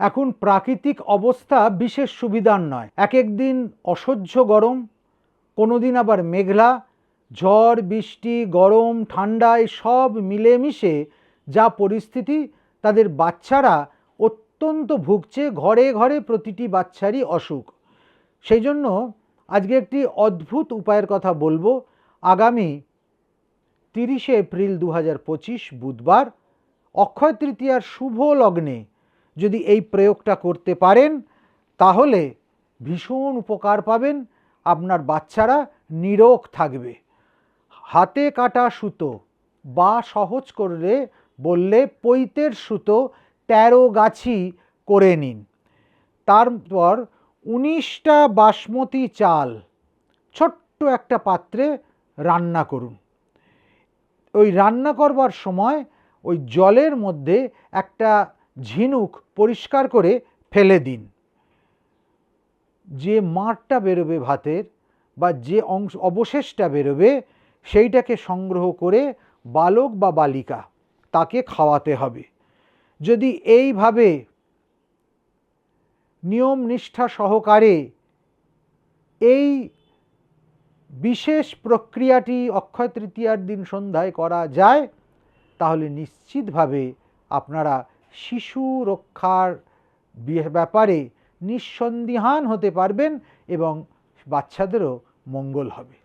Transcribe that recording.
এখন প্রাকৃতিক অবস্থা বিশেষ সুবিধার নয়। এক এক দিন অসহ্য গরম কোনো দিন আবার মেঘলা, ঝড়, বৃষ্টি, গরম ঠান্ডায় সব মিলেমিশে যা পরিস্থিতি, তাদের বাচ্চারা অত্যন্ত ভুগছে ঘরে ঘরে প্রতিটি বাচ্চারই অসুখ। সেই জন্য আজকে একটি অদ্ভুত উপায়ের কথা বলব। আগামী তিরিশে এপ্রিল দু হাজার পঁচিশ বুধবার, অক্ষয় তৃতীয়ার শুভ লগ্নে যদি এই প্রয়োগটা করতে পারেন, তাহলে ভীষণ উপকার পাবেন। আপনার বাচ্চারা নিরোগ থাকবে। হাতে কাটা সুতো বা সহজ করে বললে পৈতের সুতো তেরো গাছি করে নিন। তারপর উনিশটা বাসমতি চাল, ছোট্ট একটা পাত্রে রান্না করুন। ওই রান্না করবার সময় ওই জলের মধ্যে একটা ঝিনুক পরিষ্কার করে ফেলে দিন। যে মাঠটা বেরোবে ভাতের বা যে অংশ, অবশেষটা বেরোবে, সেইটাকে সংগ্রহ করে বালক বা বালিকা তাকে খাওয়াতে হবে। যদি এইভাবে নিয়ম নিষ্ঠা সহকারে এই বিশেষ প্রক্রিয়াটি অক্ষয় তৃতীয়ার দিন সন্ধ্যায় করা যায়, তাহলে নিশ্চিতভাবে আপনারা শিশু রক্ষার ব্যাপারে নিঃসন্দিহান হতে পারবেন এবং বাচ্চাদেরও মঙ্গল হবে।